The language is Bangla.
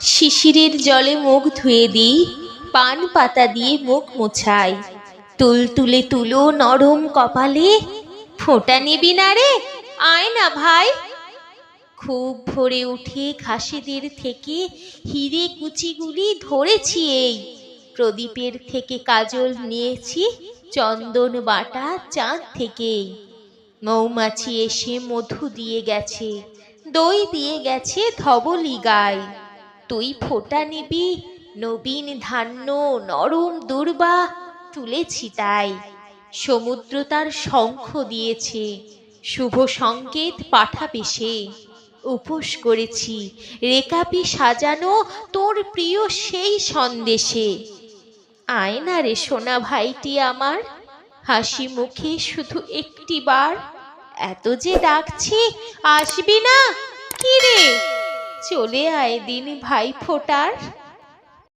শিশিরের জলে মুখ ধুয়ে দিই, পান পাতা দিয়ে মুখ মোছাই। তুল তুলে তুলো নরম কপালে, ফোঁটা নিবি না রে, আয় না ভাই। খুব ভোরে উঠে খাসিদের থেকে হিরে কুচিগুলি ধরেছি এই। প্রদীপের থেকে কাজল নিয়েছি চন্দন বাটা চাঁদ থেকেই। মৌমাছি এসে মধু দিয়ে গেছে, দই দিয়ে গেছে ধবলি গায় তুই ফোঁটা নিবি। নবীন ধান্য নরম দুর্বা তুলেছি তাই। সমুদ্র তার শঙ্খ দিয়েছে, শুভ সংকেত পাঠাবে সে। উপোস করেছি, রেকাপি সাজানো তোর প্রিয় সেই সন্দেশে। আয় না রে সোনা ভাইটি আমার, হাসি মুখে শুধু একটি বার এত যে ডাকছি, আসবি না? কি রে? চলে আয় দিন ভাই ফোটার।